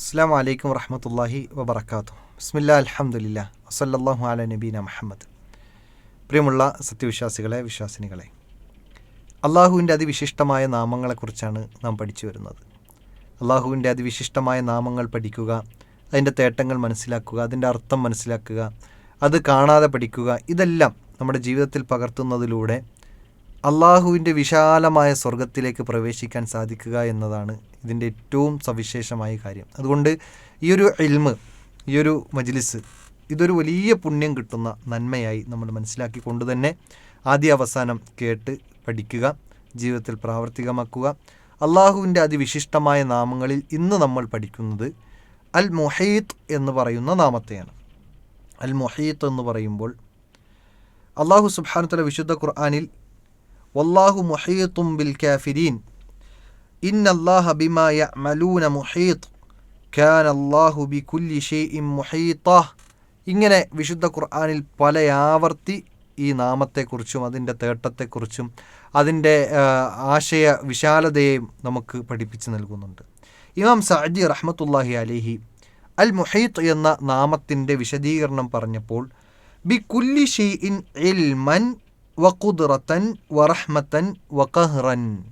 അസ്സാം വലൈക്കും വറഹമത്തല്ലാഹി വബർക്കാത്തു ബിസ്മില്ല അലഹമുല്ല വസല്ലാഹു അല നബീന മുഹമ്മദ്. പ്രിയമുള്ള സത്യവിശ്വാസികളെ വിശ്വാസിനികളെ അള്ളാഹുവിന്റെ അതിവിശിഷ്ടമായ നാമങ്ങളെക്കുറിച്ചാണ് നാം പഠിച്ചു വരുന്നത്. അള്ളാഹുവിന്റെ അതിവിശിഷ്ടമായ നാമങ്ങൾ പഠിക്കുക അതിന്റെ തേട്ടങ്ങൾ മനസ്സിലാക്കുക അതിന്റെ അർത്ഥം മനസ്സിലാക്കുക അത് കാണാതെ പഠിക്കുക ഇതെല്ലാം നമ്മുടെ ജീവിതത്തിൽ പകർത്തുന്നതിലൂടെ അള്ളാഹുവിന്റെ വിശാലമായ സ്വർഗത്തിലേക്ക് പ്രവേശിക്കാൻ സാധിക്കുക എന്നതാണ് ഇതിന്റെ ഏറ്റവും സവിശേഷമായ കാര്യം. അതുകൊണ്ട് ഈ ഒരു ഇൽമ് ഈ ഒരു മജ്ലിസ് ഇതൊരു വലിയ പുണ്യം കിട്ടുന്ന നന്മയായി നമ്മൾ മനസ്സിലാക്കിക്കൊണ്ട് തന്നെ ആദ്യ അവസാനം കേട്ട് പഠിക്കുക ജീവിതത്തിൽ പ്രാവർത്തികമാക്കുക. അള്ളാഹുവിന്റെ അതിവിശിഷ്ടമായ നാമങ്ങളിൽ ഇന്ന് നമ്മൾ പഠിക്കുന്നത് അൽ മൊഹീത്ത് എന്ന് പറയുന്ന നാമത്തെയാണ്. അൽ മൊഹീത്ത് എന്ന് പറയുമ്പോൾ അള്ളാഹു സുബാനുത്തല വിശുദ്ധ ഖുർആാനിൽ വല്ലാഹു മുഹീത്തും ബിൽ കാഫിരീൻ. ഇന്ന അല്ലാഹ ബിമാ യഅമലൂന മുഹീത്ത്. കാൻ അല്ലാഹു ബി കുല്ലി മുഹീത്ത. ഇങ്ങനെ വിശുദ്ധ ഖുർആാനിൽ പല ആവർത്തി ഈ നാമത്തെക്കുറിച്ചും അതിന്റെ തേട്ടത്തെക്കുറിച്ചും അതിന്റെ ആശയ വിശാലതയെയും നമുക്ക് പഠിപ്പിച്ച് നൽകുന്നുണ്ട്. ഇമാം സഅദി റഹ്മത്തുല്ലാഹി അലിഹി അൽ മുഹീത്ത് എന്ന നാമത്തിന്റെ വിശദീകരണം പറഞ്ഞപ്പോൾ ബി കുല്ലി ഷെയ്ഇൻ ഇൽമൻ വഖുദ്റത്തൻ വറഹ്മത്തൻ വക്കഹ്റൻ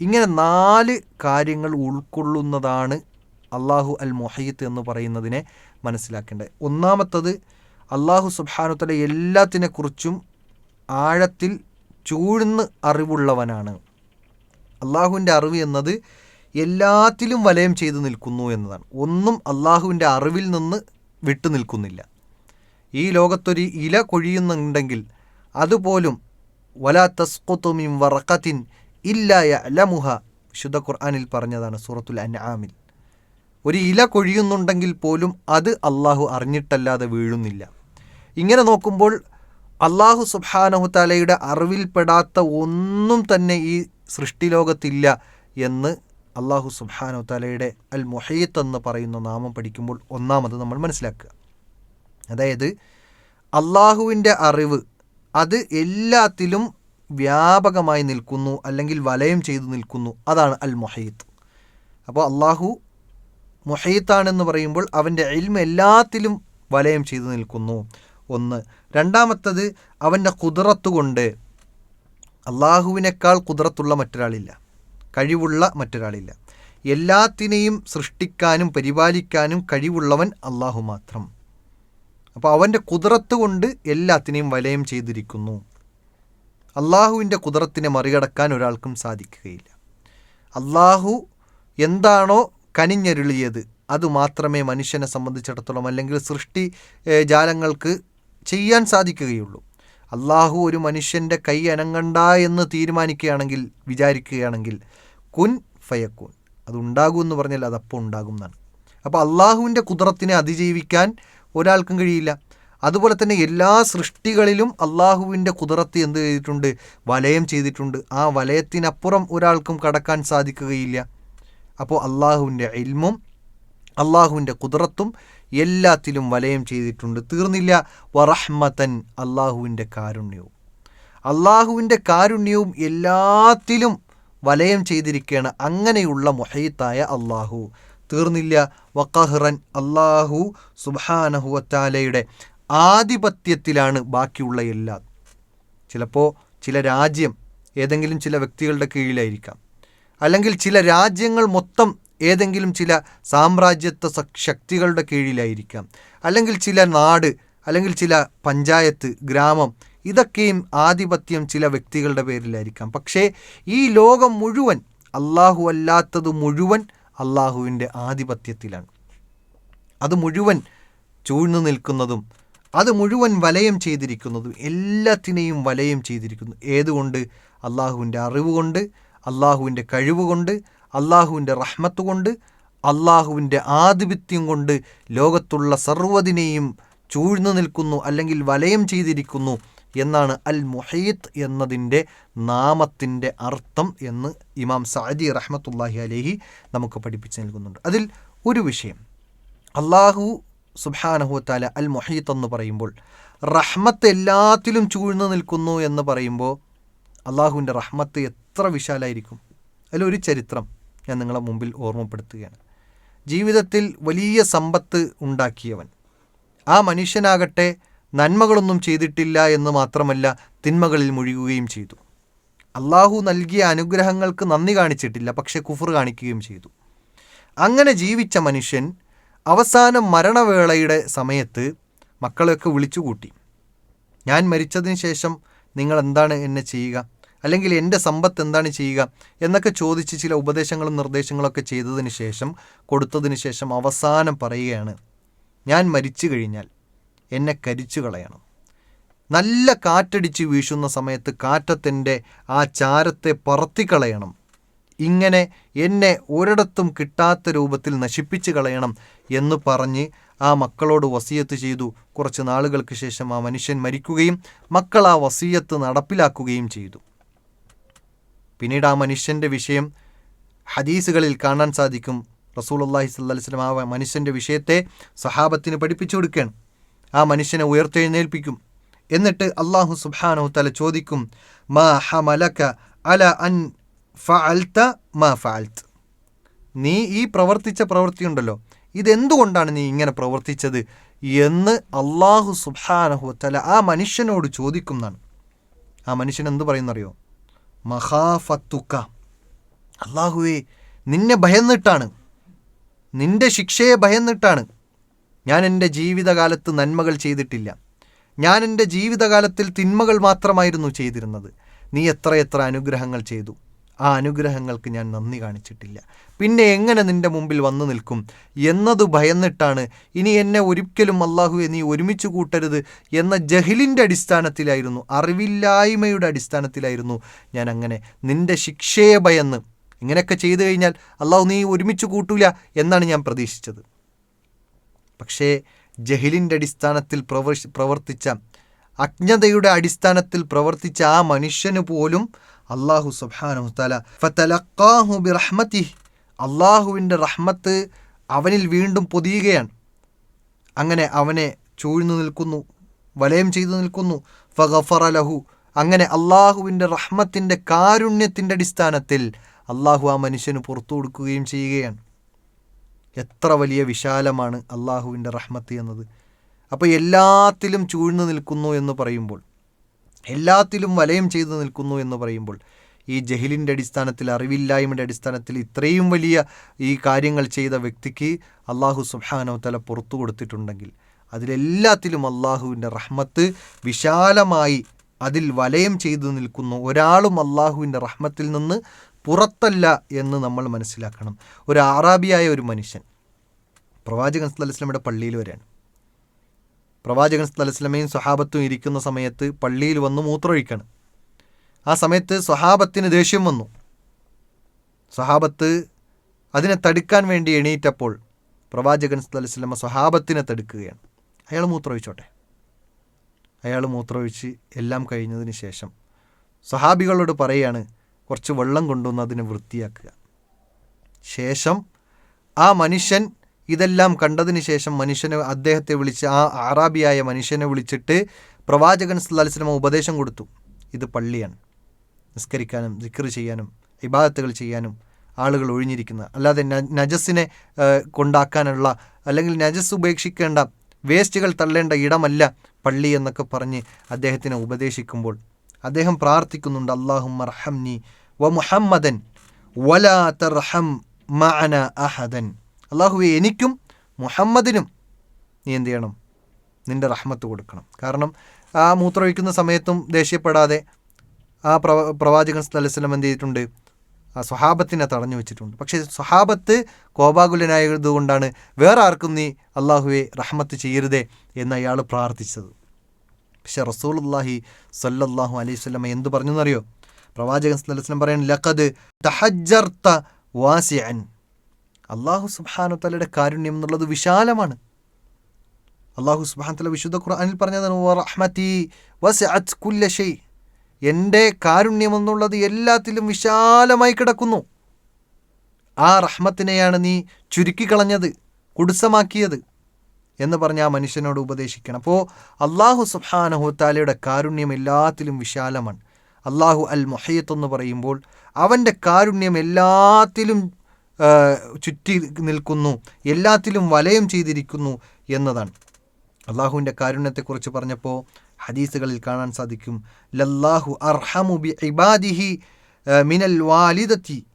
ഇങ്ങനെ നാല് കാര്യങ്ങൾ ഉൾക്കൊള്ളുന്നതാണ് അള്ളാഹു അൽ മൊഹീത്ത് എന്ന് പറയുന്നതിനെ മനസ്സിലാക്കേണ്ടത്. ഒന്നാമത്തത് അള്ളാഹു സുബാനുത്തല എല്ലാത്തിനെക്കുറിച്ചും ആഴത്തിൽ ചൂഴ്ന്ന് അറിവുള്ളവനാണ്. അള്ളാഹുവിന്റെ അറിവ് എന്നത് എല്ലാത്തിലും വലയം ചെയ്തു നിൽക്കുന്നു എന്നതാണ്. ഒന്നും അള്ളാഹുവിന്റെ അറിവിൽ നിന്ന് വിട്ടു നിൽക്കുന്നില്ല. ഈ ലോകത്തൊരു ഇല കൊഴിയുന്നുണ്ടെങ്കിൽ അതുപോലും വലാ തസ്കുത്തുമിം വറക്കത്തിൻ ഇല്ലായ യലമുഹ വിശുദ്ധ ഖുർആാനിൽ പറഞ്ഞതാണ് സൂറത്തുൽ അൻആമിൽ. ഒരു ഇല കൊഴിയുന്നുണ്ടെങ്കിൽ പോലും അത് അള്ളാഹു അറിഞ്ഞിട്ടല്ലാതെ വീഴുന്നില്ല. ഇങ്ങനെ നോക്കുമ്പോൾ അള്ളാഹു സുബാനഹു തലയുടെ അറിവിൽപ്പെടാത്ത ഒന്നും തന്നെ ഈ സൃഷ്ടിലോകത്തില്ല എന്ന് അള്ളാഹു സുബാനഹു തലയുടെ അൽ മൊഹീത്ത് എന്ന് പറയുന്ന നാമം പഠിക്കുമ്പോൾ ഒന്നാമത് നമ്മൾ മനസ്സിലാക്കുക. അതായത് അള്ളാഹുവിന്റെ അറിവ് അത് എല്ലാത്തിലും വ്യാപകമായി നിൽക്കുന്നു അല്ലെങ്കിൽ വലയം ചെയ്തു നിൽക്കുന്നു. അതാണ് അൽ മൊഹീത്ത് അപ്പോൾ അള്ളാഹു മൊഹീത്താണെന്ന് പറയുമ്പോൾ അവന്റെ ഇൽമ എല്ലാത്തിലും വലയം ചെയ്തു നിൽക്കുന്നു. ഒന്ന്. രണ്ടാമത്തത് അവന്റെ കുതിറത്ത് കൊണ്ട് അള്ളാഹുവിനേക്കാൾ കുതിറത്തുള്ള മറ്റൊരാളില്ല. കഴിവുള്ള മറ്റൊരാളില്ല. എല്ലാത്തിനെയും സൃഷ്ടിക്കാനും പരിപാലിക്കാനും കഴിവുള്ളവൻ അള്ളാഹു മാത്രം. അപ്പോൾ അവന്റെ കുതിരത്ത് കൊണ്ട് എല്ലാത്തിനെയും വലയം ചെയ്തിരിക്കുന്നു. അള്ളാഹുവിന്റെ കുതിരത്തിനെ മറികടക്കാൻ ഒരാൾക്കും സാധിക്കുകയില്ല. അള്ളാഹു എന്താണോ കനിഞ്ഞരുളിയത് അത് മാത്രമേ മനുഷ്യനെ സംബന്ധിച്ചിടത്തോളം അല്ലെങ്കിൽ സൃഷ്ടി ജാലങ്ങൾക്ക് ചെയ്യാൻ സാധിക്കുകയുള്ളൂ. അള്ളാഹു ഒരു മനുഷ്യന്റെ കൈ അനങ്ങണ്ട എന്ന് തീരുമാനിക്കുകയാണെങ്കിൽ വിചാരിക്കുകയാണെങ്കിൽ കുൻ ഫയക്കുൻ അതുണ്ടാകും എന്ന് പറഞ്ഞാൽ അതപ്പോൾ ഉണ്ടാകും എന്നാണ്. അപ്പോൾ അള്ളാഹുവിന്റെ കുതിരത്തിനെ അതിജീവിക്കാൻ ഒരാൾക്കും കഴിയില്ല. അതുപോലെ തന്നെ എല്ലാ സൃഷ്ടികളിലും അള്ളാഹുവിന്റെ കുതിരത്ത് എന്ത് ചെയ്തിട്ടുണ്ട്? വലയം ചെയ്തിട്ടുണ്ട്. ആ വലയത്തിനപ്പുറം ഒരാൾക്കും കടക്കാൻ സാധിക്കുകയില്ല. അപ്പോൾ അള്ളാഹുവിന്റെ ഇൽമും അള്ളാഹുവിന്റെ കുതിരത്തും എല്ലാത്തിലും വലയം ചെയ്തിട്ടുണ്ട്. തീർന്നില്ല. വറഹ്മത്തൻ അള്ളാഹുവിന്റെ കാരുണ്യവും. അള്ളാഹുവിന്റെ കാരുണ്യവും എല്ലാത്തിലും വലയം ചെയ്തിരിക്കുകയാണ്. അങ്ങനെയുള്ള മൊഹീത്തായ അള്ളാഹു. തീർന്നില്ല. വക്കഹ്റൻ അള്ളാഹു സുബാനഹുവത്താലയുടെ ആധിപത്യത്തിലാണ് ബാക്കിയുള്ള എല്ലാ. ചിലപ്പോൾ ചില രാജ്യം ഏതെങ്കിലും ചില വ്യക്തികളുടെ കീഴിലായിരിക്കാം. അല്ലെങ്കിൽ ചില രാജ്യങ്ങൾ മൊത്തം ഏതെങ്കിലും ചില സാമ്രാജ്യത്വ ശക്തികളുടെ കീഴിലായിരിക്കാം. അല്ലെങ്കിൽ ചില നാട് അല്ലെങ്കിൽ ചില പഞ്ചായത്ത് ഗ്രാമം ഇതൊക്കെയും ആധിപത്യം ചില വ്യക്തികളുടെ പേരിലായിരിക്കാം. പക്ഷേ ഈ ലോകം മുഴുവൻ അള്ളാഹു അല്ലാത്തത് മുഴുവൻ അള്ളാഹുവിന്റെ ആധിപത്യത്തിലാണ്. അത് മുഴുവൻ ചൂഴ്ന്നു നിൽക്കുന്നതും അത് മുഴുവൻ വലയം ചെയ്തിരിക്കുന്നതും എല്ലാത്തിനെയും വലയം ചെയ്തിരിക്കുന്നു. ഏതുകൊണ്ട്? അള്ളാഹുവിന്റെ അറിവുകൊണ്ട് അള്ളാഹുവിന്റെ കഴിവ് കൊണ്ട് അള്ളാഹുവിന്റെ റഹ്മത്ത് കൊണ്ട് അള്ളാഹുവിന്റെ ആധിപത്യം കൊണ്ട് ലോകത്തുള്ള സർവതിനെയും ചൂഴ്ന്നു നിൽക്കുന്നു അല്ലെങ്കിൽ വലയം ചെയ്തിരിക്കുന്നു. എന്നാണ് അൽ മുഹീത്ത് എന്നതിന്റെ നാമത്തിന്റെ അർത്ഥം എന്ന് ഇമാം സഅദി റഹ്മത്തുല്ലാഹി അലേഹി നമുക്ക് പഠിപ്പിച്ച് നൽകുന്നുണ്ട്. അതിൽ ഒരു വിഷയം. അള്ളാഹു സുബാനഹുത്താല അൽ മൊഹീത്ത് എന്ന് പറയുമ്പോൾ റഹ്മത്ത് എല്ലാത്തിലും ചൂഴ്ന്നു നിൽക്കുന്നു എന്ന് പറയുമ്പോൾ അള്ളാഹുവിന്റെ റഹ്മത്ത് എത്ര വിശാലായിരിക്കും? അതിലൊരു ചരിത്രം ഞാൻ നിങ്ങളെ മുമ്പിൽ ഓർമ്മപ്പെടുത്തുകയാണ്. ജീവിതത്തിൽ വലിയ സമ്പത്ത് ഉണ്ടാക്കിയവൻ. ആ മനുഷ്യനാകട്ടെ നന്മകളൊന്നും ചെയ്തിട്ടില്ല എന്ന് മാത്രമല്ല തിന്മകളിൽ മുഴുകുകയും ചെയ്തു. അള്ളാഹു നൽകിയ അനുഗ്രഹങ്ങൾക്ക് നന്ദി കാണിച്ചിട്ടില്ല പക്ഷെ കുഫർ കാണിക്കുകയും ചെയ്തു. അങ്ങനെ ജീവിച്ച മനുഷ്യൻ അവസാനം മരണവേളയുടെ സമയത്ത് മക്കളെയൊക്കെ വിളിച്ചുകൂട്ടി. ഞാൻ മരിച്ചതിന് ശേഷം നിങ്ങൾ എന്താണ് എന്നെ ചെയ്യുക? അല്ലെങ്കിൽ എന്റെ സമ്പത്ത് എന്താണ് ചെയ്യുക? എന്നൊക്കെ ചോദിച്ച് ചില ഉപദേശങ്ങളും നിർദ്ദേശങ്ങളൊക്കെ ചെയ്തതിന് ശേഷം കൊടുത്തതിന് ശേഷം അവസാനം പറയുകയാണ് ഞാൻ മരിച്ചു കഴിഞ്ഞാൽ എന്നെ കരിച്ചു കളയണം. നല്ല കാറ്റടിച്ച് വീശുന്ന സമയത്ത് കാറ്റത്തിന്റെ ആ ചാരത്തെ പറത്തിക്കളയണം ഇങ്ങനെ എന്നെ ഒരിടത്തും കിട്ടാത്ത രൂപത്തിൽ നശിപ്പിച്ച് കളയണം എന്ന് പറഞ്ഞ് ആ മക്കളോട് വസീയത്ത് ചെയ്തു. കുറച്ച് നാളുകൾക്ക് ശേഷം ആ മനുഷ്യൻ മരിക്കുകയും മക്കൾ ആ വസീയത്ത് നടപ്പിലാക്കുകയും ചെയ്തു. പിന്നീട് ആ മനുഷ്യന്റെ വിഷയം ഹദീസുകളിൽ കാണാൻ സാധിക്കും. റസൂലുള്ളാഹി അള്ളാഹി വസല്ലം ആ മനുഷ്യന്റെ വിഷയത്തെ സഹാബത്തിന് പഠിപ്പിച്ചു കൊടുക്കുകയാണ്. ആ മനുഷ്യനെ ഉയർത്തെഴുന്നേൽപ്പിക്കും. എന്നിട്ട് അള്ളാഹു സുബ്ഹാനഹു തല ചോദിക്കും മാ ഹമലക അല അൻ ഫഅൽത മാ ഫഅൽത്ത് നീ ഈ പ്രവർത്തിച്ച പ്രവൃത്തിയുണ്ടല്ലോ ഇതെന്തുകൊണ്ടാണ് നീ ഇങ്ങനെ പ്രവർത്തിച്ചത് എന്ന് അള്ളാഹു സുബാനഹു തല ആ മനുഷ്യനോട് ചോദിക്കുന്നതാണ് ആ മനുഷ്യൻ എന്ത് പറയുന്നറിയോ? മഹാഫത്തുക്ക അള്ളാഹുവേ നിന്നെ ഭയന്നിട്ടാണ്. നിന്റെ ശിക്ഷയെ ഭയന്നിട്ടാണ്. ഞാൻ എന്റെ ജീവിതകാലത്ത് നന്മകൾ ചെയ്തിട്ടില്ല. ഞാൻ എന്റെ ജീവിതകാലത്തിൽ തിന്മകൾ മാത്രമായിരുന്നു ചെയ്തിരുന്നത്. നീ എത്രയെത്ര അനുഗ്രഹങ്ങൾ ചെയ്തു. ആ അനുഗ്രഹങ്ങൾക്ക് ഞാൻ നന്ദി കാണിച്ചിട്ടില്ല. പിന്നെ എങ്ങനെ നിന്റെ മുമ്പിൽ വന്നു നിൽക്കും? എന്നത് ഭയന്നിട്ടാണ് ഇനി എന്നെ ഒരിക്കലും അള്ളാഹുവെ നീ ഒരുമിച്ച് കൂട്ടരുത് എന്ന ജഹിലിന്റെ അടിസ്ഥാനത്തിലായിരുന്നു അറിവില്ലായ്മയുടെ അടിസ്ഥാനത്തിലായിരുന്നു ഞാൻ അങ്ങനെ നിന്റെ ശിക്ഷയെ ഭയന്ന് ഇങ്ങനെയൊക്കെ ചെയ്തു കഴിഞ്ഞാൽ അള്ളാഹു നീ ഒരുമിച്ച് കൂട്ടൂല എന്നാണ് ഞാൻ പ്രതീക്ഷിച്ചത്. പക്ഷേ ജഹിലിന്റെ അടിസ്ഥാനത്തിൽ പ്രവർ പ്രവർത്തിച്ച അജ്ഞതയുടെ അടിസ്ഥാനത്തിൽ പ്രവർത്തിച്ച ആ മനുഷ്യന് പോലും അള്ളാഹു സുബ്ഹാനഹു തല ഫതലഖാഹു ബിറഹ്മതിഹി. അള്ളാഹുവിന്റെ റഹ്മത്ത് അവനിൽ വീണ്ടും പൊതിയുകയാണ്. അങ്ങനെ അവനെ ചൂഴ്ന്നു നിൽക്കുന്നു വലയം ചെയ്തു നിൽക്കുന്നു. ഫഗഫറ ലഹു. അങ്ങനെ അള്ളാഹുവിന്റെ റഹ്മത്തിന്റെ കാരുണ്യത്തിന്റെ അടിസ്ഥാനത്തിൽ അള്ളാഹു ആ മനുഷ്യന് പുറത്തു കൊടുക്കുകയും ചെയ്യുകയാണ്. എത്ര വലിയ വിശാലമാണ് അള്ളാഹുവിന്റെ റഹ്മത്ത് എന്നത്. അപ്പോൾ എല്ലാത്തിലും ചൂഴ്ന്നു നിൽക്കുന്നു എന്ന് പറയുമ്പോൾ എല്ലാത്തിലും വലയം ചെയ്തു നിൽക്കുന്നു എന്ന് പറയുമ്പോൾ ഈ ജഹിലിന്റെ അടിസ്ഥാനത്തിൽ അറിവില്ലായ്മയുടെ അടിസ്ഥാനത്തിൽ ഇത്രയും വലിയ ഈ കാര്യങ്ങൾ ചെയ്ത വ്യക്തിക്ക് അള്ളാഹു സുബ്ഹാനോ തല പുറത്തു കൊടുത്തിട്ടുണ്ടെങ്കിൽ അതിലെല്ലാത്തിലും അള്ളാഹുവിന്റെ റഹ്മത്ത് വിശാലമായി അതിൽ വലയം ചെയ്തു നിൽക്കുന്നു ഒരാളും അള്ളാഹുവിന്റെ റഹ്മത്തിൽ നിന്ന് പുറത്തല്ല എന്ന് നമ്മൾ മനസ്സിലാക്കണം. ഒരു ആറാബിയായ ഒരു മനുഷ്യൻ പ്രവാചകൻ സ്ഥലസ്ലമയുടെ പള്ളിയിൽ വരെയാണ്. പ്രവാചകൻ സ്ഥലസ്ലമയും സ്വഹാബത്തും ഇരിക്കുന്ന സമയത്ത് പള്ളിയിൽ വന്ന് മൂത്രമൊഴിക്കാണ്. ആ സമയത്ത് സ്വഹാബത്തിന് ദേഷ്യം വന്നു. സ്വഹാബത്ത് അതിനെ തടുക്കാൻ വേണ്ടി എണീറ്റപ്പോൾ പ്രവാചകൻ സ്ഥലസ്ലമ സ്വഹാബത്തിനെ തടുക്കുകയാണ്. അയാൾ മൂത്രമൊഴിച്ചോട്ടെ. അയാൾ മൂത്രമൊഴിച്ച് എല്ലാം കഴിഞ്ഞതിന് ശേഷം സ്വഹാബികളോട് പറയുകയാണ് കുറച്ച് വെള്ളം കൊണ്ടുവന്ന് അതിനെ വൃത്തിയാക്കുക. ശേഷം ആ മനുഷ്യൻ ഇതെല്ലാം കണ്ടതിന് ശേഷം മനുഷ്യനെ അദ്ദേഹത്തെ വിളിച്ച് ആ ആറാബിയായ മനുഷ്യനെ വിളിച്ചിട്ട് പ്രവാചകൻ സല്ലാസ്ലമ ഉപദേശം കൊടുത്തു. ഇത് പള്ളിയാണ്. നിസ്കരിക്കാനും ജിക്കർ ചെയ്യാനും ഇബാദത്തുകൾ ചെയ്യാനും ആളുകൾ ഒഴിഞ്ഞിരിക്കുന്ന അല്ലാതെ നജസ്സിനെ കൊണ്ടാക്കാനുള്ള അല്ലെങ്കിൽ നജസ് ഉപേക്ഷിക്കേണ്ട വേസ്റ്റുകൾ തള്ളേണ്ട ഇടമല്ല പള്ളി എന്നൊക്കെ പറഞ്ഞ് അദ്ദേഹത്തിനെ ഉപദേശിക്കുമ്പോൾ അദ്ദേഹം പ്രാർത്ഥിക്കുന്നുണ്ട് അള്ളാഹും റഹംനി വ മുഹമ്മദൻ വലാ തർഹം മഅന അഹദൻ. അള്ളാഹുവെ എനിക്കും മുഹമ്മദിനും നീ എന്ത് ചെയ്യണം? നിന്റെ റഹ്മത്ത് കൊടുക്കണം. കാരണം ആ മൂത്രമൊഴിക്കുന്ന സമയത്തും ദേഷ്യപ്പെടാതെ ആ പ്രവ പ്രവാചകൻ സ്ഥലസ്ലം എന്ത് ചെയ്തിട്ടുണ്ട്? ആ സ്വഹാബത്തിനെ തടഞ്ഞു വെച്ചിട്ടുണ്ട്. പക്ഷേ സ്വഹാബത്ത് കോപാകുലനായതുകൊണ്ടാണ് വേറെ ആർക്കും നീ അള്ളാഹുവെ റഹ്മത്ത് ചെയ്യരുതേ എന്ന് അയാൾ പ്രാർത്ഥിച്ചത്. പക്ഷെ റസൂലുല്ലാഹി സല്ലല്ലാഹു അലൈഹി സ്വലമ എന്ത് പറഞ്ഞു എന്നറിയോ പ്രവാചകൻ സ്ഥലസ്ലം പറയുന്നത് ലഖദ് തഹജ്ജർത്ത വാസിഅൻ. അള്ളാഹു സുബാനു തലയുടെ കാരുണ്യം എന്നുള്ളത് വിശാലമാണ്. അള്ളാഹു സുബാൻ തല വിശുദ്ധ ഖുർആാനിൽ പറഞ്ഞതാണ് എന്റെ കാരുണ്യം എന്നുള്ളത് എല്ലാത്തിലും വിശാലമായി കിടക്കുന്നു. ആ റഹ്മത്തിനെയാണ് നീ ചുരുക്കിക്കളഞ്ഞത് കുടുസമാക്കിയത് എന്ന് പറഞ്ഞ് ആ മനുഷ്യനോട് ഉപദേശിക്കണം. അപ്പോൾ അള്ളാഹു സുബ്ഹാനഹു താലയുടെ കാരുണ്യം എല്ലാത്തിലും വിശാലമാണ്. അള്ളാഹു അൽ മൊഹീത്ത് എന്ന് പറയുമ്പോൾ അവന്റെ കാരുണ്യം എല്ലാത്തിലും ചുറ്റി നിൽക്കുന്നു എല്ലാത്തിലും വലയം ചെയ്തിരിക്കുന്നു എന്നതാണ്. അള്ളാഹുവിന്റെ കാരുണ്യത്തെക്കുറിച്ച് പറഞ്ഞപ്പോൾ ഹദീസുകളിൽ കാണാൻ സാധിക്കും ലല്ലാഹു അർഹമു ബി ഇബാദിഹി മിനൽ വാലിദത്തി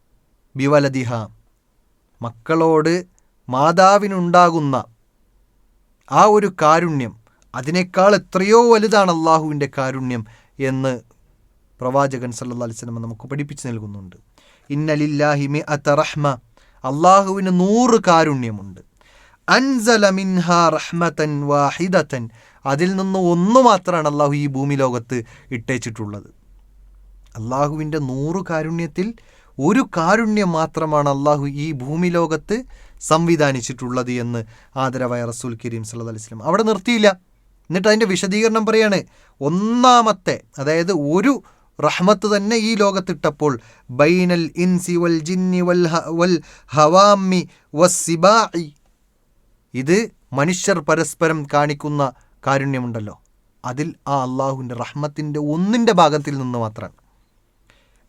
ബിവലദിഹ. മക്കളോട് മാതാവിനുണ്ടാകുന്ന ആ ഒരു കാരുണ്യം അതിനേക്കാൾ എത്രയോ വലുതാണ് അള്ളാഹുവിന്റെ കാരുണ്യം എന്ന് പ്രവാചകൻ സല്ലല്ലാഹു അലൈഹി വസല്ലം നമുക്ക് പഠിപ്പിച്ചു നൽകുന്നുണ്ട്. ഇന്നലില്ലാഹി അത്ത റഹ്മ. അള്ളാഹുവിന് നൂറ് കാരുണ്യമുണ്ട്. അൻസല വാഹിദത്തൻ അതിൽ നിന്ന് ഒന്ന് മാത്രമാണ് അള്ളാഹു ഈ ഭൂമി ലോകത്ത് ഇട്ടേച്ചിട്ടുള്ളത്. അള്ളാഹുവിന്റെ നൂറ് കാരുണ്യത്തിൽ ഒരു കാരുണ്യം മാത്രമാണ് അള്ളാഹു ഈ ഭൂമി ലോകത്ത് സംവിധാനിച്ചിട്ടുള്ളത് എന്ന് ആദരവായ റസൂൽ കരീം സല്ലു അലൈഹി വസല്ലം അവിടെ നിർത്തിയില്ല. എന്നിട്ട് അതിന്റെ വിശദീകരണം പറയാണ്. ഒന്നാമത്തെ അതായത് ഒരു റഹ്മത്ത് തന്നെ ഈ ലോകത്തിട്ടപ്പോൾ ബൈനൽ ഇൻസി വൽ ജിന്നി വൽ വൽ ഹവാമി വസിബായി ഇത് മനുഷ്യർ പരസ്പരം കാണിക്കുന്ന കാരുണ്യമുണ്ടല്ലോ. അതിൽ ആ അള്ളാഹുവിന്റെ റഹ്മത്തിന്റെ ഒന്നിന്റെ ഭാഗത്തിൽ നിന്ന് മാത്രമാണ്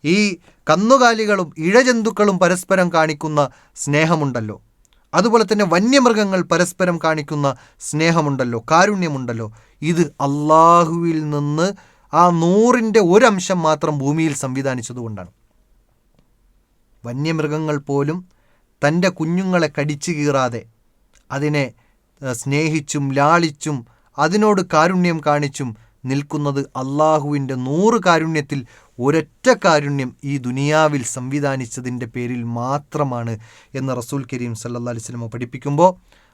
ഈ കന്നുകാലികളും ഇഴജന്തുക്കളും പരസ്പരം കാണിക്കുന്ന സ്നേഹമുണ്ടല്ലോ. അതുപോലെ തന്നെ വന്യമൃഗങ്ങൾ പരസ്പരം കാണിക്കുന്ന സ്നേഹമുണ്ടല്ലോ കാരുണ്യമുണ്ടല്ലോ. ഇത് അള്ളാഹുവിൽ നിന്ന് ആ നൂറിന്റെ ഒരംശം മാത്രം ഭൂമിയിൽ സംവിധാനിച്ചതുകൊണ്ടാണ് വന്യമൃഗങ്ങൾ പോലും തന്റെ കുഞ്ഞുങ്ങളെ കടിച്ചു കീറാതെ അതിനെ സ്നേഹിച്ചും ലാളിച്ചും അതിനോട് കാരുണ്യം കാണിച്ചും നിൽക്കുന്നത് അള്ളാഹുവിന്റെ നൂറ് കാരുണ്യത്തിൽ ഒരൊറ്റ കാരുണ്യം ഈ ദുനിയാവിൽ സംവിധാനിച്ചതിന്റെ പേരിൽ മാത്രമാണ് എന്ന് റസൂൽ കരീം സല്ലാ അലൈഹി വസല്ലം പഠിപ്പിക്കുമ്പോൾ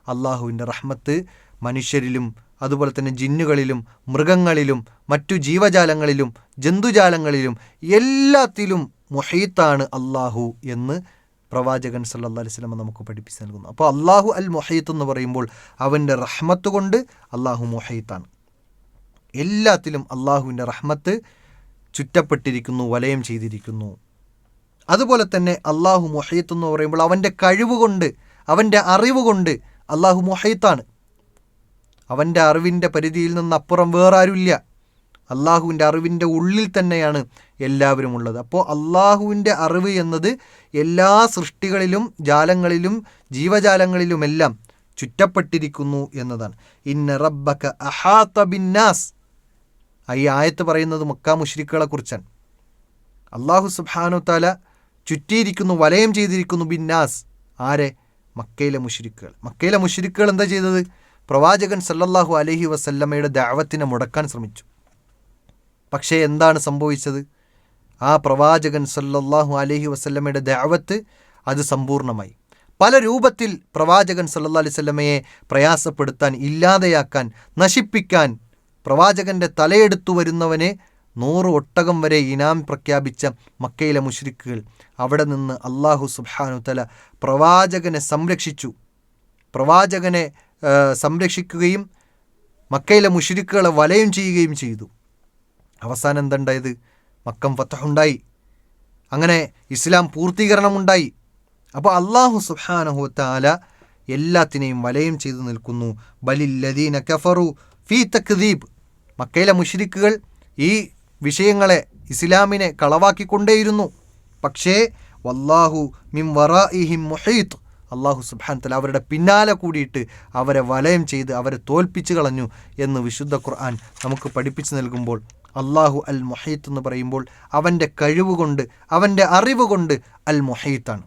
അള്ളാഹുവിന്റെ റഹ്മത്ത് മനുഷ്യരിലും അതുപോലെ തന്നെ ജിന്നുകളിലും മൃഗങ്ങളിലും മറ്റു ജീവജാലങ്ങളിലും ജന്തുജാലങ്ങളിലും എല്ലാത്തിലും മൊഹീത്താണ് അള്ളാഹു എന്ന് പ്രവാചകൻ സല്ലാ അലൈഹി വസല്ലം നമുക്ക് പഠിപ്പിച്ച് നൽകുന്നു. അപ്പോൾ അള്ളാഹു അൽ മൊഹീത്ത് എന്ന് പറയുമ്പോൾ അവന്റെ റഹ്മത്ത് കൊണ്ട് അള്ളാഹു മൊഹീത്താണ്. എല്ലാത്തിലും അള്ളാഹുവിന്റെ റഹ്മത്ത് ചുറ്റപ്പെട്ടിരിക്കുന്നു വലയം ചെയ്തിരിക്കുന്നു. അതുപോലെ തന്നെ അള്ളാഹു മൊഹീത്ത് എന്ന് പറയുമ്പോൾ അവന്റെ കഴിവ് കൊണ്ട് അവന്റെ അറിവ് കൊണ്ട് അള്ളാഹു മുഹയ്യത്താണ് അവന്റെ അറിവിന്റെ പരിധിയിൽ നിന്ന് അപ്പുറം ആരുമില്ല അള്ളാഹുവിന്റെ അറിവിന്റെ ഉള്ളിൽ തന്നെയാണ് എല്ലാവരും ഉള്ളത്. അപ്പോൾ അള്ളാഹുവിന്റെ അറിവ് എന്നത് എല്ലാ സൃഷ്ടികളിലും ജാലങ്ങളിലും ജീവജാലങ്ങളിലുമെല്ലാം ചുറ്റപ്പെട്ടിരിക്കുന്നു എന്നതാണ്. ഇന്ന റബ്ബക്ക അഹാത്ത ബിന്നാസ്. ഈ ആയത്ത് പറയുന്നത് മക്ക മുഷ്രിക്കുകളെ കുറിച്ചാണ്. അള്ളാഹു സുബാനു താല ചുറ്റിയിരിക്കുന്നു വലയം ചെയ്തിരിക്കുന്നു ബിന്നാസ്. ആരെ? മക്കയിലെ മുഷിരിക്കുകൾ. മക്കയിലെ മുഷിരിക്കുകൾ എന്താ ചെയ്തത്? പ്രവാചകൻ സല്ലല്ലാഹു അലഹി വസല്ലമ്മയുടെ ദാവത്തിനെ മുടക്കാൻ ശ്രമിച്ചു. പക്ഷേ എന്താണ് സംഭവിച്ചത്? ആ പ്രവാചകൻ സല്ലല്ലാഹു അലഹി വസല്ലമ്മയുടെ ദാവത്ത് അത് സമ്പൂർണമായി പല രൂപത്തിൽ പ്രവാചകൻ സല്ലാ അലൈഹി വസല്ലമയെ പ്രയാസപ്പെടുത്താൻ ഇല്ലാതെയാക്കാൻ നശിപ്പിക്കാൻ പ്രവാചകന്റെ തലയെടുത്തു വരുന്നവനെ നൂറ് ഒട്ടകം വരെ ഇനാം പ്രഖ്യാപിച്ച മക്കയിലെ മുഷ്രിക്കുകൾ അവിടെ നിന്ന് അള്ളാഹു സുബാനു തല പ്രവാചകനെ സംരക്ഷിച്ചു. പ്രവാചകനെ സംരക്ഷിക്കുകയും മക്കയിലെ മുഷിരിക്കുകളെ വലയം ചെയ്യുകയും ചെയ്തു. അവസാനം എന്തുണ്ടായത്? മക്കം ഫത്തഹുണ്ടായി അങ്ങനെ ഇസ്ലാം പൂർത്തീകരണമുണ്ടായി. അപ്പോൾ അള്ളാഹു സുഹാനഹുത്താല താല എല്ലാത്തിനെയും വലയം ചെയ്തു നിൽക്കുന്നു. ബലില്ലദീന കഫറു ഫീ തക്ദീബ്. മക്കയിലെ മുഷിരിക്കുകൾ ഈ വിഷയങ്ങളെ ഇസ്ലാമിനെ കളവാക്കിക്കൊണ്ടേയിരുന്നു. പക്ഷേ വല്ലാഹു മിം വറാ ഇഹിം മുഹീത്ത്. അള്ളാഹു സുബാൻ തല അവരുടെ പിന്നാലെ കൂടിയിട്ട് അവരെ വലയം ചെയ്ത് അവരെ തോൽപ്പിച്ചു കളഞ്ഞു എന്ന് വിശുദ്ധ ഖുർആൻ നമുക്ക് പഠിപ്പിച്ചു നൽകുമ്പോൾ അള്ളാഹു അൽ മൊഹീത്ത് എന്ന് പറയുമ്പോൾ അവന്റെ കഴിവ് കൊണ്ട് അവന്റെ അറിവ് കൊണ്ട് അൽ മൊഹീത്താണ്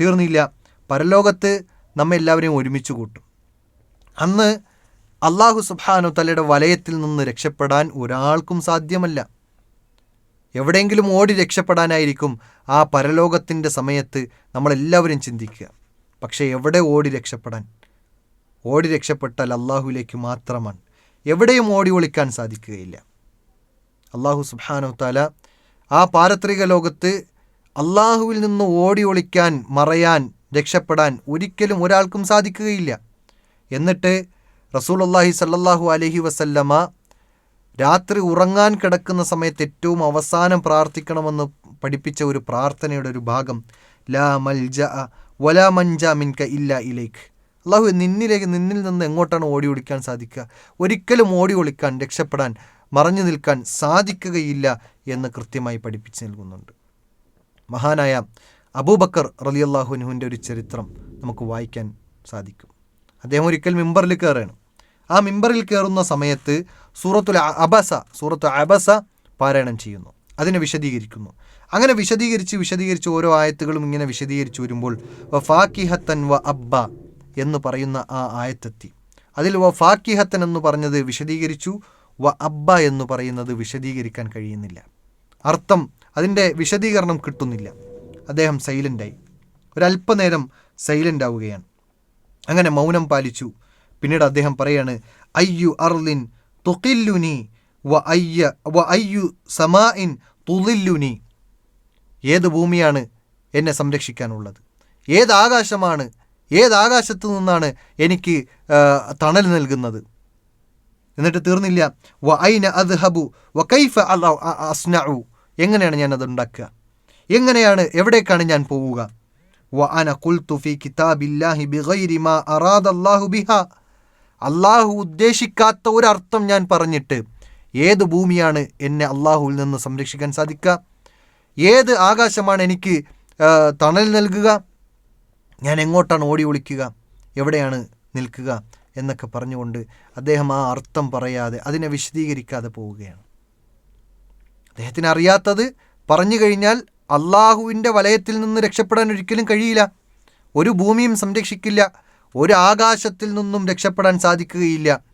തീർന്നില്ല. പരലോകത്ത് നമ്മെ എല്ലാവരെയും ഒരുമിച്ച് കൂട്ടും. അന്ന് അള്ളാഹു സുബാനു തലയുടെ വലയത്തിൽ നിന്ന് രക്ഷപ്പെടാൻ ഒരാൾക്കും സാധ്യമല്ല. എവിടെയെങ്കിലും ഓടി രക്ഷപ്പെടാനായിരിക്കും ആ പരലോകത്തിന്റെ സമയത്ത് നമ്മളെല്ലാവരും ചിന്തിക്കുക. പക്ഷേ എവിടെ ഓടി രക്ഷപ്പെടാൻ? ഓടി രക്ഷപ്പെട്ടാൽ അള്ളാഹുവിലേക്ക് മാത്രമാണ്. എവിടെയും ഓടി ഒളിക്കാൻ സാധിക്കുകയില്ല. അള്ളാഹു സുബ്ഹാനു താല ആ പാരത്രിക ലോകത്ത് അള്ളാഹുവിൽ നിന്ന് ഓടി ഒളിക്കാൻ മറയാൻ രക്ഷപ്പെടാൻ ഒരിക്കലും ഒരാൾക്കും സാധിക്കുകയില്ല. എന്നിട്ട് റസൂൽ അള്ളാഹി സല്ലാഹു അലഹി വസല്ലമ രാത്രി ഉറങ്ങാൻ കിടക്കുന്ന സമയത്ത് ഏറ്റവും അവസാനം പ്രാർത്ഥിക്കണമെന്ന് പഠിപ്പിച്ച ഒരു പ്രാർത്ഥനയുടെ ഒരു ഭാഗം ലാ മൽജ വലാ മഞ്ച മിൻക ഇല്ല ഇലേക്ക്. അള്ളാഹു നിന്നിലേക്ക് നിന്നിൽ നിന്ന് എങ്ങോട്ടാണ് ഓടി ഒളിക്കാൻ സാധിക്കുക? ഒരിക്കലും ഓടി ഒളിക്കാൻ രക്ഷപ്പെടാൻ മറഞ്ഞു നിൽക്കാൻ സാധിക്കുകയില്ല എന്ന് കൃത്യമായി പഠിപ്പിച്ചു നൽകുന്നുണ്ട്. മഹാനായ അബൂബക്കർ റലിയല്ലാഹുനുവിന്റെ ഒരു ചരിത്രം നമുക്ക് വായിക്കാൻ സാധിക്കും. അദ്ദേഹം ഒരിക്കൽ മിമ്പറിൽ കയറുകയാണ്. ആ മിമ്പറിൽ കയറുന്ന സമയത്ത് സൂറത്തുൽ അബസ സൂറത്തു അബസ പാരായണം ചെയ്യുന്നു. അതിനെ വിശദീകരിക്കുന്നു. അങ്ങനെ വിശദീകരിച്ച് വിശദീകരിച്ച് ഓരോ ആയത്തുകളും ഇങ്ങനെ വിശദീകരിച്ച് വരുമ്പോൾ വ ഫാക്കിഹത്തൻ വ അബ്ബ എന്ന് പറയുന്ന ആ ആയത്തെത്തി. അതിൽ വ ഫാക്കിഹത്തൻ എന്ന് പറഞ്ഞത് വിശദീകരിച്ചു വ അബ്ബ എന്ന് പറയുന്നത് വിശദീകരിക്കാൻ കഴിയുന്നില്ല. അർത്ഥം അതിന്റെ വിശദീകരണം കിട്ടുന്നില്ല. അദ്ദേഹം സൈലന്റായി. ഒരല്പനേരം സൈലന്റ് ആവുകയാണ് അങ്ങനെ മൗനം പാലിച്ചു. പിന്നീട് അദ്ദേഹം പറയാണ് അയ്യു അർലിൻ തുക്കില്ലുനി വ സമാഇൻ തുലില്ലുനി ഏത് ഭൂമിയാണ് എന്നെ സംരക്ഷിക്കാനുള്ളത്? ഏത് ആകാശമാണ് ഏത് നിന്നാണ് എനിക്ക് തണൽ നൽകുന്നത്? എന്നിട്ട് തീർന്നില്ല. വ ഐന അദ്ഹബു വ കൈഫ അസ്നഉ. എങ്ങനെയാണ് ഞാൻ അത് ഉണ്ടാക്കുക? എങ്ങനെയാണ് എവിടേക്കാണ് ഞാൻ പോവുക? വ അന കുൽത്തു ഫി കിതാബില്ലാഹി ബിഗൈരി മാ അറാദല്ലാഹു ബിഹ. അള്ളാഹു ഉദ്ദേശിക്കാത്ത ഒരർത്ഥം ഞാൻ പറഞ്ഞിട്ട് ഏത് ഭൂമിയാണ് എന്നെ അള്ളാഹുവിൽ നിന്ന് സംരക്ഷിക്കാൻ സാധിക്കുക? ഏത് ആകാശമാണ് എനിക്ക് തണൽ നൽകുക? ഞാൻ എങ്ങോട്ടാണ് ഓടി ഒളിക്കുക? എവിടെയാണ് നിൽക്കുക? എന്നൊക്കെ പറഞ്ഞുകൊണ്ട് അദ്ദേഹം ആ അർത്ഥം പറയാതെ അതിനെ വിശദീകരിക്കാതെ പോവുകയാണ്. അദ്ദേഹത്തിന് അറിയാത്തത് പറഞ്ഞു കഴിഞ്ഞാൽ അള്ളാഹുവിന്റെ വലയത്തിൽ നിന്ന് രക്ഷപ്പെടാൻ ഒരിക്കലും കഴിയില്ല. ഒരു ഭൂമിയും സംരക്ഷിക്കില്ല. ഒരു ആകാശത്തിൽ നിന്നും രക്ഷപ്പെടാൻ സാധിക്കുകയില്ല.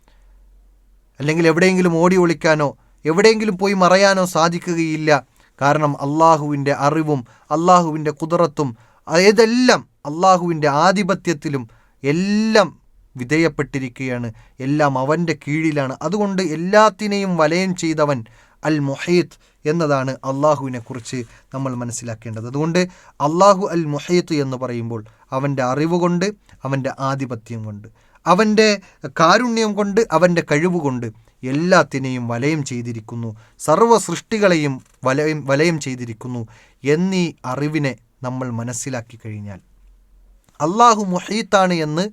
അല്ലെങ്കിൽ എവിടെയെങ്കിലും ഓടി ഒളിക്കാനോ എവിടെയെങ്കിലും പോയി മറയാനോ സാധിക്കുകയില്ല. കാരണം അള്ളാഹുവിന്റെ അറിവും അള്ളാഹുവിന്റെ കുതിറത്തും ഏതെല്ലാം അള്ളാഹുവിന്റെ ആധിപത്യത്തിലും എല്ലാം വിധേയപ്പെട്ടിരിക്കുകയാണ്. എല്ലാം അവന്റെ കീഴിലാണ്. അതുകൊണ്ട് എല്ലാത്തിനെയും വലയം ചെയ്തവൻ അൽ മൊഹീത്ത് എന്നതാണ് അള്ളാഹുവിനെ കുറിച്ച് നമ്മൾ മനസ്സിലാക്കേണ്ടത്. അതുകൊണ്ട് അള്ളാഹു അൽ മൊഹീത്ത് എന്ന് പറയുമ്പോൾ അവന്റെ അറിവ് കൊണ്ട് അവന്റെ ആധിപത്യം കൊണ്ട്. അവന്റെ കാരുണ്യം കൊണ്ട് അവന്റെ കഴിവ് കൊണ്ട് എല്ലാത്തിനെയും വലയം ചെയ്തിരിക്കുന്നു. സർവ സൃഷ്ടികളെയും വലയം വലയം ചെയ്തിരിക്കുന്നു എന്നീ അറിവിനെ നമ്മൾ മനസ്സിലാക്കി കഴിഞ്ഞാൽ. അള്ളാഹു മുഹീത്താണ് എന്ന്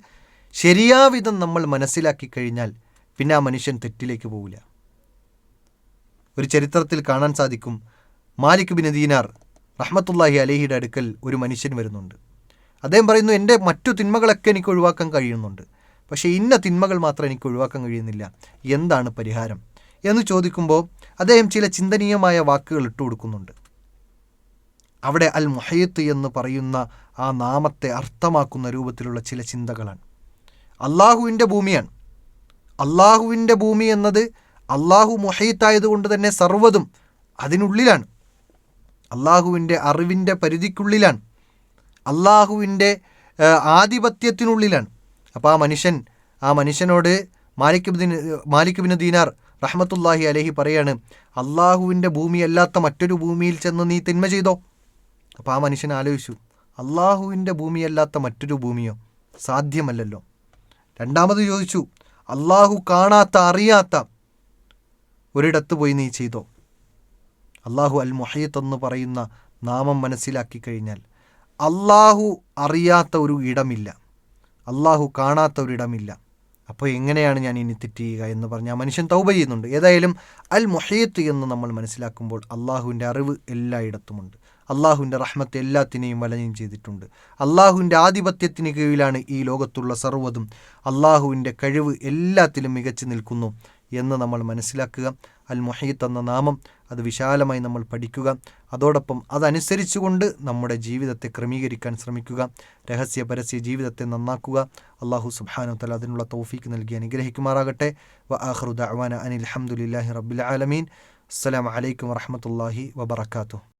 ശരിയാവിധം നമ്മൾ മനസ്സിലാക്കി കഴിഞ്ഞാൽ പിന്നെ ആ മനുഷ്യൻ തെറ്റിലേക്ക് പോവില്ല. ഒരു ചരിത്രത്തിൽ കാണാൻ സാധിക്കും. മാലിക് ബിൻ ദീനാർ റഹ്മത്തുല്ലാഹി അലഹിയുടെ അടുക്കൽ ഒരു മനുഷ്യൻ വരുന്നുണ്ട്. അദ്ദേഹം പറയുന്നു എന്റെ മറ്റു തിന്മകളൊക്കെ എനിക്ക് ഒഴിവാക്കാൻ കഴിയുന്നുണ്ട്. പക്ഷേ ഇന്ന തിന്മകൾ മാത്രം എനിക്ക് ഒഴിവാക്കാൻ കഴിയുന്നില്ല. എന്താണ് പരിഹാരം? എന്ന് ചോദിക്കുമ്പോൾ അദ്ദേഹം ചില ചിന്തനീയമായ വാക്കുകൾ ഇട്ടു കൊടുക്കുന്നുണ്ട്. അവിടെ അൽ മുഹയത്ത് എന്ന് പറയുന്ന ആ നാമത്തെ അർത്ഥമാക്കുന്ന രൂപത്തിലുള്ള ചില ചിന്തകളാണ്. അള്ളാഹുവിന്റെ ഭൂമിയാണ്. അള്ളാഹുവിന്റെ ഭൂമി എന്നത് അള്ളാഹു മുഹയ്യത്തായതുകൊണ്ട് തന്നെ സർവതും അതിനുള്ളിലാണ്. അള്ളാഹുവിന്റെ അറിവിന്റെ പരിധിക്കുള്ളിലാണ്. അള്ളാഹുവിന്റെ ആധിപത്യത്തിനുള്ളിലാണ്. അപ്പോൾ ആ മനുഷ്യൻ ആ മനുഷ്യനോട് മാലിക് മാലിക്കുബിന് ദീനാർ റഹ്മത്തുല്ലാഹി അലഹി പറയാണ് അള്ളാഹുവിന്റെ ഭൂമിയല്ലാത്ത മറ്റൊരു ഭൂമിയിൽ ചെന്ന് നീ തിന്മ ചെയ്തോ? അപ്പോൾ ആ മനുഷ്യൻ ആലോചിച്ചു അള്ളാഹുവിന്റെ ഭൂമിയല്ലാത്ത മറ്റൊരു ഭൂമിയോ? സാധ്യമല്ലല്ലോ. രണ്ടാമത് ചോദിച്ചു അള്ളാഹു കാണാത്ത അറിയാത്ത ഒരിടത്ത് പോയി നീ ചെയ്തോ? അള്ളാഹു അൽ മുഹയ്യത്ത് എന്ന് പറയുന്ന നാമം മനസ്സിലാക്കി കഴിഞ്ഞാൽ അള്ളാഹു അറിയാത്ത ഒരു ഇടമില്ല. അള്ളാഹു കാണാത്ത ഒരിടമില്ല അപ്പോൾ എങ്ങനെയാണ് ഞാൻ ഇനി തെറ്റിയുക എന്ന് പറഞ്ഞ് ആ മനുഷ്യൻ തൗബ ചെയ്യുന്നുണ്ട്. ഏതായാലും അൽ മൊഹീത്ത് എന്ന് നമ്മൾ മനസ്സിലാക്കുമ്പോൾ അള്ളാഹുവിന്റെ അറിവ് എല്ലായിടത്തുമുണ്ട്. അള്ളാഹുവിന്റെ റഹ്മത്ത് എല്ലാത്തിനെയും വലഞ്ഞും ചെയ്തിട്ടുണ്ട്. അള്ളാഹുവിന്റെ ആധിപത്യത്തിന് കീഴിലാണ് ഈ ലോകത്തുള്ള സർവതും. അള്ളാഹുവിന്റെ കഴിവ് എല്ലാത്തിലും മികച്ചു നിൽക്കുന്നു എന്ന് നമ്മൾ മനസ്സിലാക്കുക. അൽ മൊഹീത്ത് എന്ന നാമം അത് വിശാലമായി നമ്മൾ പഠിക്കുക. അതോടൊപ്പം അതനുസരിച്ചുകൊണ്ട് നമ്മുടെ ജീവിതത്തെ ക്രമീകരിക്കാൻ ശ്രമിക്കുക. രഹസ്യ പരസ്യ ജീവിതത്തെ നന്നാക്കുക. അള്ളാഹു സുബാനു തല അതിനുള്ള തൗഫീക്ക് നൽകി അനുഗ്രഹിക്കുമാറാകട്ടെ. വ ആഹ്റുദ അവാന അനിൽ അഹമ്മദില്ലാഹി റബ്ബിൽ ആലമീൻ. അസ്സലാം വലൈക്കും വറഹമത്തല്ലാഹി വബർക്കാത്തു